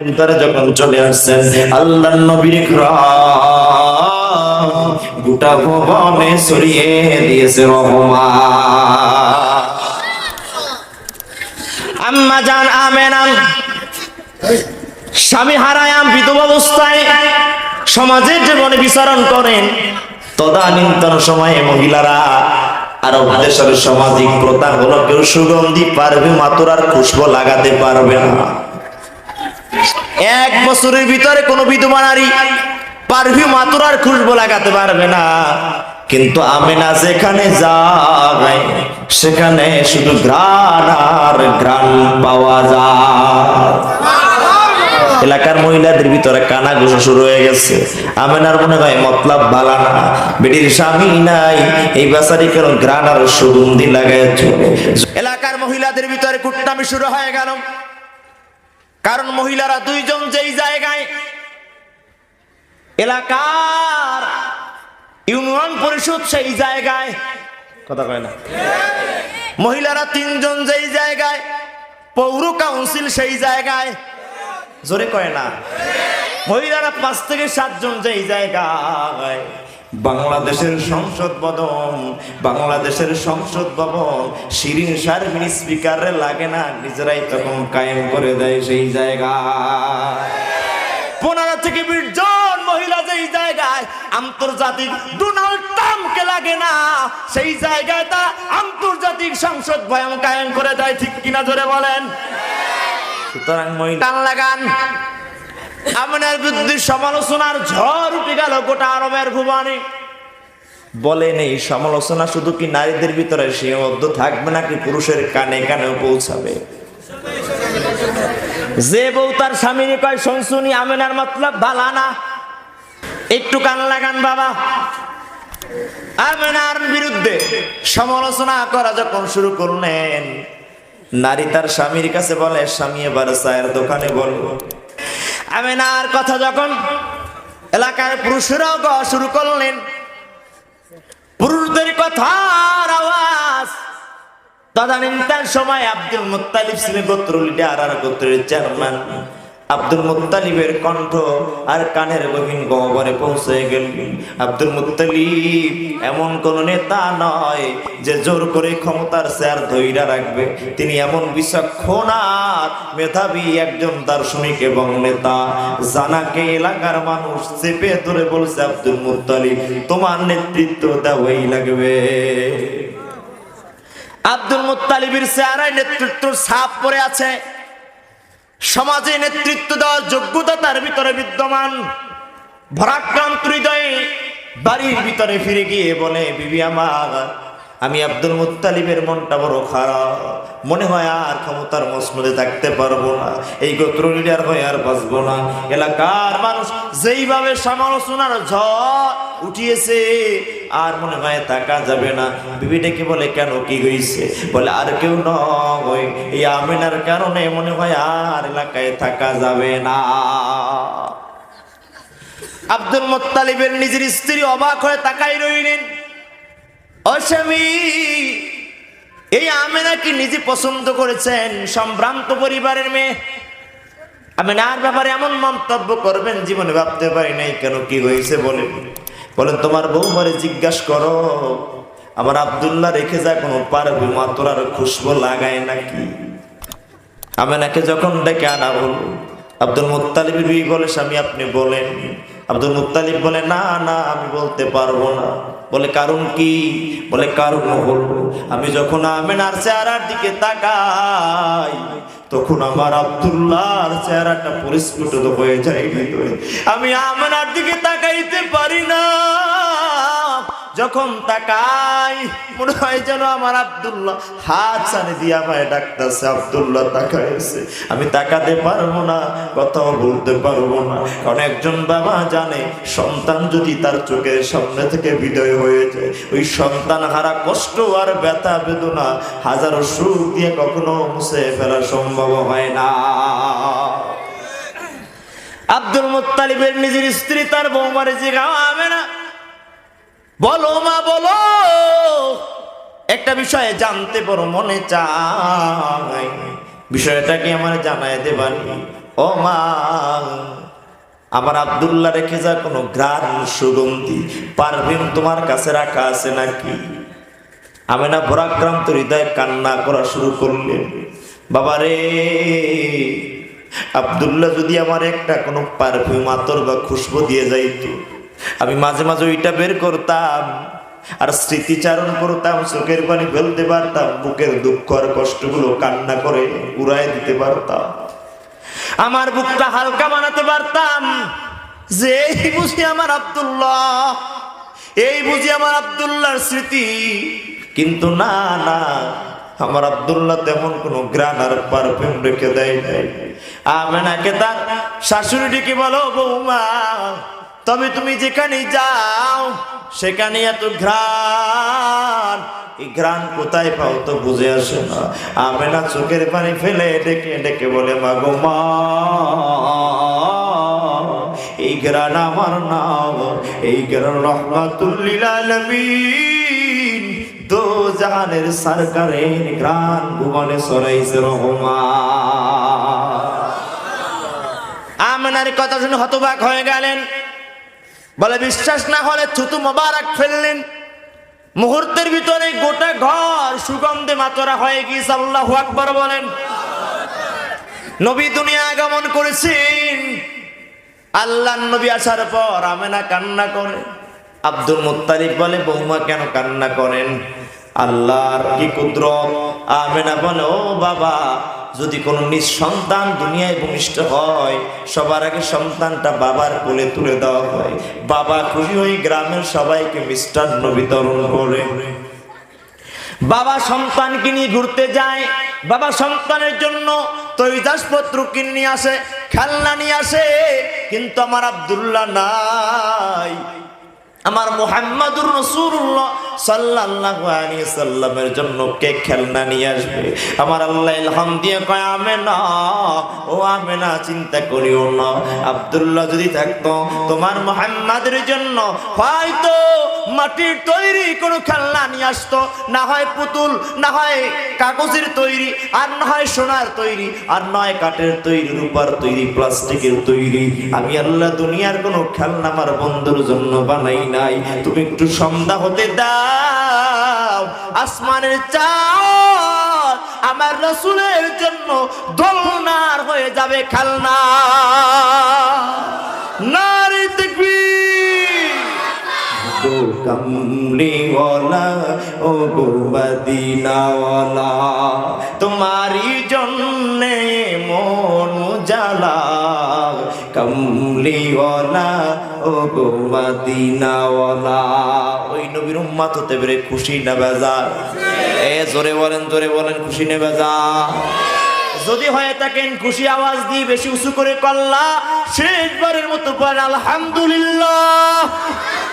ভিতরে যখন চলে আসছেন আল্লাহ নবীর গোটা ভবনে ছড়িয়ে দিয়েছে রহমা আম্মা জান আমেনাম স্বামী হারায়াম বিধবা অবস্থায় সমাজের জীবনে বিচারণ করেন। তদানীন্তন সময়ে মহিলারা আরব দেশের সামাজিক প্রথা হলো কেউ সুগন্ধি পারবে মাতুরার খুশবো লাগাতে পারবে না। এক বছরের ভিতরে কোনো বিধবা নারী পারফিউম মাতুরার খুশবো লাগাতে পারবে না। কিন্তু আমেনা যেখানে যায়, সেখানে শুধু গ্রান আর গ্রান পাওয়া যায়। এলাকার মহিলাদের ভিতরে কানা ঘুষো শুরু হয়ে গেছে। আমেনার মনে হয় মতলব বালা না। বেটির স্বামী নাই, এই বাসারি কেন গ্রান আর সুগন্ধি লাগাই এলাকার মহিলাদের ভিতরে কুটনামি শুরু হয়ে গেল। কারণ মহিলারা দুইজন যেই জায়গায় এলাকার ইউনিয়ন পরিষদ সেই জায়গায়, কথা কয় না। মহিলারা তিনজন যেই জায়গায়, পৌর কাউন্সিল সেই জায়গায়, জোরে কয় না। মহিলারা পাঁচ থেকে সাতজন যেই জায়গায়। বাংলাদেশের সংসদ ভবন, বাংলাদেশের সংসদ ভবন, শিরিন শারমিন স্পিকারে লাগে না, নিজেরাই তখন কায়েম করে দেয় সেই জায়গা পনেরো থেকে বিশ জন মহিলা যেই জায়গায়, আন্তর্জাতিক ডোনাল্ড ট্রাম্পকে লাগে না, সেই জায়গায় তা আন্তর্জাতিক সংসদ ভয়ং কায়েম করে দেয়, ঠিক কিনা জোরে বলেন? সুতরাং মহিলা লাগান। আপনার বিরুদ্ধে সমালোচনার ঝড় উঠে গেল, গোটা আরবের ভুবনে বলেন, এই সমালোচনা শুধু কি নারীদের ভিতরে সীমাবদ্ধ থাকবে নাকি পুরুষের কানে কানেও পৌঁছাবে? যে বউ তার স্বামীর কয় শুনশুনি আমেনার মতলব ভালা না। একটু কান লাগান বাবা। আমেনার বিরুদ্ধে সমালোচনা করা যখন শুরু করলেন, নারী তার স্বামীর কাছে বলে, স্বামী, এবার চায়ের দোকানে বলব আমেনার কথা যখন এলাকায় পুরুষরাও গাওয়া শুরু করলেন, পুরুষদের কথার আওয়াজ। তদানীন্তার সময় আব্দুল মুতালিফ ছিলেন গোত্র লিডার আর গোত্রের চেয়ারম্যান। আব্দুল মুত্তালিবের কণ্ঠ আর কানের গহীন গহ্বরে পৌঁছে গেল। আব্দুল মুত্তালিব এমন কোন নেতা নয় যে জোর করে ক্ষমতার চেয়ার ধৈরা রাখবে। তিনি এমন বিচক্ষণ মেধাবী একজন দার্শনিক এবং নেতা। জানাকে এলাকার মানুষ চেপে ধরে বলছে আব্দুল মুত্তালিব, তোমার নেতৃত্ব দেওয়াই লাগবে। আব্দুল মুত্তালিবের চেহারায় নেতৃত্ব ছাপ পড়ে আছে। সমাজে নেতৃত্ব দেওয়ার যোগ্যতা তার ভিতরে বিদ্যমান। ভরাক্রান্ত হৃদয়ে বাড়ির ভিতরে ফিরে গিয়ে বলে, বিবি আমার, আমি আব্দুল মুত্তালিবের মনটা বড় খারাপ। মনে হয় আর ক্ষমতার মসমদে থাকতে পারব না। এই গোত্র লিডার হয়ে আর বাঁচবো না। এলাকার মানুষ যেইভাবে সমালোচনার ঝড় উঠিয়েছে আর মনে হয় থাকা যাবে না। বিবি ডেকে বলে, কেন কি হয়েছে বলে, আর কেউ নয়। এই আমিনার কারণে মনে হয় আর এলাকায় থাকা যাবে না। আব্দুল মোত্তালিবের নিজের স্ত্রী অবাক হয়ে তাকাই রইলেন। এই আমেনা কি নিজে পছন্দ করেছেন? সম্ভ্রান্ত পরিবারের মেয়ে। আমেনার ব্যাপারে এমন মন্তব্য করবেন, জীবনে ভাবতে পারি নাই কেন কি হয়েছে বলে। বলেন তোমার বউ বৌমারে জিজ্ঞাসা করো, আমার আবদুল্লাহ রেখে যায় কোনো পারবি মা, তোর আর খুশবো লাগায় নাকি? আমি নাকি যখন ডেকে আনা বলল আব্দুল মুতালিবের বিবি বলে, স্বামী, আপনি বলেন। আব্দুল মুতালিব বলে, না না, আমি বলতে পারব না। বলে, কারণ কি? বলে, কারণ হল, আমি যখন আমেনার চেহারার দিকে তাকাই, তখন আমার আব্দুল্লাহর চেহারাটা পরিস্ফুটিত হয়ে যায় আমি আমেনার দিকে তাকাইতে পারি না। যখন তাকাই, মনে হয় যেন আমার আব্দুল্লাহ হাত সানে দিয়ে আমায় ডাকতেছে, আব্দুল্লাহ তাকাইছে। আমি তাকাতে পারব না, কথাও বলতে পারব না। কারণ একজন বাবা জানে, সন্তান যদি তার চোখের সামনে থেকে বিদয় হয়ে যায়, ওই সন্তান হারা কষ্ট আর ব্যথা বেদনা হাজারো সুখ দিয়ে কখনো মুছে ফেলা সম্ভব হয় না। আব্দুল মুত্তালিবের নিজের স্ত্রী তার বৌমারে জিগাও আবে না। বলো মা, বলো। একটা বিষয়ে জানতে বড় মনে চাই। বিষয়টা কি আমার জানায় দেবানি? ও মা, আমার আব্দুল্লাহ রেখে যা কোনো গ্রান সুগন্ধি পারভিন তোমার কাছে রাখা আছে নাকি? আমি না পরাক্রান্ত হৃদয় কান্না করা শুরু করলেন। বাবা রে, আব্দুল্লাহ যদি আমার একটা কোনো পারফিউম আতর বা খুশবু দিয়ে যাইতো আমি মাঝে মাঝে ওইটা বের করতাম, আর স্মৃতিচারণ করতাম, চোখের পানি ফেলতে পারতাম, বুকের দুঃখ আর কষ্টগুলো কান্না করে উড়াই দিতে পারতাম। আমার বুকটা হালকা বানাতে পারতাম, যে এই বুঝি আমার আব্দুল্লাহ, এই বুঝি আমার আব্দুল্লাহর স্মৃতি। কিন্তু না না, আমার আব্দুল্লাহ তেমন কোনো গ্রান আর পারফিউম রেখে দেয় নাই। আমেনাকে তার শাশুড়ি ডেকে বলো, বৌমা তবে তুমি যেখানে যাও, সেখানে এত ঘ্রাণ। এই ঘ্রাণ কোথায় পাও তো বুঝে আসে না। আমেনা চোখের পানি ফেলে ডেকে ডেকে বলে, মা গো মা, এই গ্রাণ আমার নাম। এই গ্রাণ রহমাতুল্লিল আলামিন। দো জাহানের সরকারের গ্রাণ ভুবনে সরাইছে রহমান। আমেনার কথা শুনে হতবাক হয়ে গেলেন। বলে, বিশ্বাস না হলে থুতু মোবারক ফেললেন। মুহূর্তের ভিতরে গোটা ঘর সুগন্ধে মাতরা হয়ে গিয়েছে, আল্লাহ আকবর বলেন। নবী দুনিয়া আগমন করেছেন। আল্লাহ নবী আসার পর আমেনা কান্না করে। আব্দুল মুত্তালিব বলে, বৌমা কেন কান্না করেন? আল্লাহর কি কুদরত? আমেনা বলে, ও বাবা, যদি কোনো নিঃসন্তান দুনিয়ায় ভূমিষ্ঠ হয়, সবার আগে সন্তানটা বাবার কোলে তুলে দেওয়া হয়। বাবা খুশি হয়ে গ্রামের সবাইকে মিষ্টান্ন বিতরণ করে বাবা সন্তানকে নিয়ে ঘুরতে যায়। বাবা সন্তানের জন্য তৈদাসপত্র কিনে আসে, খেলনা নিয়ে আসে। কিন্তু আমার আব্দুল্লাহ নাই। আমার মোহাম্মদুর রসুল্লাহ সাল্লাল্লাহু আলাইহি সাল্লামের জন্য কে খেলনা নিয়ে আসবে। আমার আল্লাহ ইলহাম দিয়ে কয় ও চিন্তা করিও না। আব্দুল্লাহ যদি থাকতো, তোমার মোহাম্মদের জন্য হয়তো মাটির তৈরি কোনো খেলনা নিয়ে আসতো। না হয় পুতুল, না হয় কাগজের তৈরি, আর না হয় সোনার তৈরি, আর নয় কাঠের তৈরি, রূপার তৈরি, প্লাস্টিকের তৈরি। আমি আল্লাহ দুনিয়ার কোনো খেলনা আমার বন্ধুর জন্য বানাই নাই। তুমি একটু সন্ধ্যা হতে দাও। আসমানের চাঁদ আমার রসুলের জন্য দোলনার হয়ে যাবে খেলনা। নারী তাকবীর গো ও গো মদিনাওয়ালা তোমারি জন্যে মন জ্বালা কমলিওয়ালা, ও গো মদিনাওয়ালা। ওই নবীর উম্মাত হতে পেরে খুশি না বেজার? এ জোরে বলেন জোরে বলেন, খুশি না বেজা যদি হয়ে থাকেন, খুশি আওয়াজ দিয়ে বেশি উঁচু করে কল্লা, শেষবারের মতো পড়েন আলহামদুলিল্লাহ।